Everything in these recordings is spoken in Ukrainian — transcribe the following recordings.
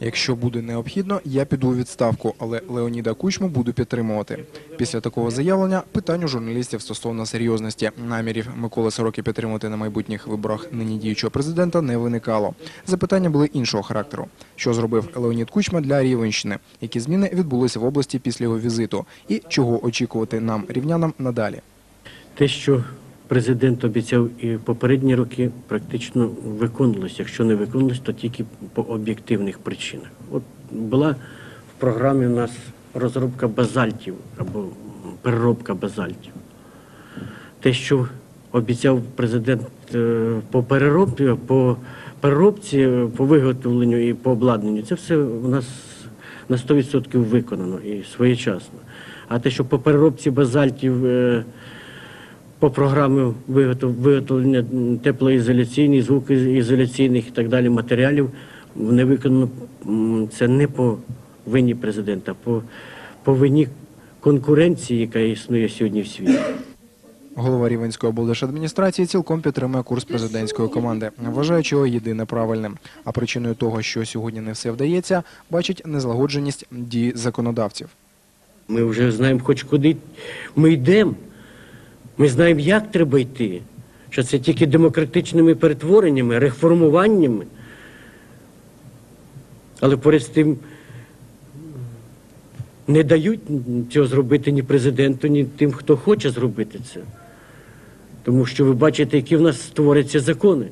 Якщо буде необхідно, я піду у відставку, але Леоніда Кучму буду підтримувати. Після такого заявлення питань у журналістів стосовно серйозності намірів Миколи Сороки підтримувати на майбутніх виборах нині діючого президента не виникало. Запитання були іншого характеру. Що зробив Леонід Кучма для Рівенщини? Які зміни відбулися в області після його візиту? І чого очікувати нам, рівнянам, надалі? Те, що президент обіцяв і попередні роки, практично виконувалось. Якщо не виконувалось, то тільки по об'єктивних причинах. От була в програмі у нас розробка базальтів або переробка базальтів. Те, що обіцяв президент е, по переробці, по переробці, по виготовленню і по обладнанню, це все у нас на 100% виконано і своєчасно. А те, що по переробці базальтів е, по програмі виготов- виготовлення теплоізоляційних, звукоізоляційних і так далі матеріалів не виконано. Це не по вині президента, а по, по вині конкуренції, яка існує сьогодні в світі. Голова Рівенської облдержадміністрації цілком підтримує курс президентської команди, вважаючи його єдине правильним. А причиною того, що сьогодні не все вдається, бачить незлагодженість дій законодавців. Ми вже знаємо, хоч куди ми йдемо. Ми знаємо, як треба йти. Що це тільки демократичними перетвореннями, реформуваннями. Але поряд з тим не дають цього зробити ні президенту, ні тим, хто хоче зробити це. Тому що ви бачите, які в нас створяться закони.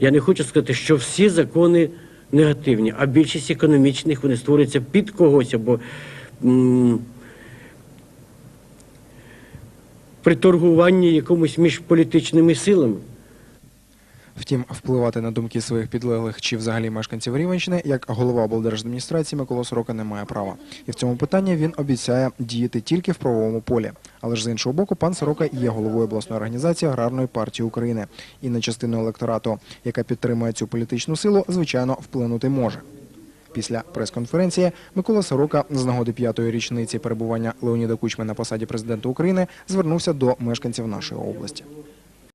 Я не хочу сказати, що всі закони негативні, а більшість економічних вони створюються під когось або при торгуванні якомусь між політичними силами. Втім, впливати на думки своїх підлеглих чи взагалі мешканців Рівенщини, як голова облдержадміністрації Микола Сорока не має права. І в цьому питанні він обіцяє діяти тільки в правовому полі. Але ж з іншого боку, пан Сорока є головою обласної організації Аграрної партії України. І на частину електорату, яка підтримує цю політичну силу, звичайно, вплинути може. Після прес-конференції Микола Сорока з нагоди п'ятої річниці перебування Леоніда Кучми на посаді президента України звернувся до мешканців нашої області.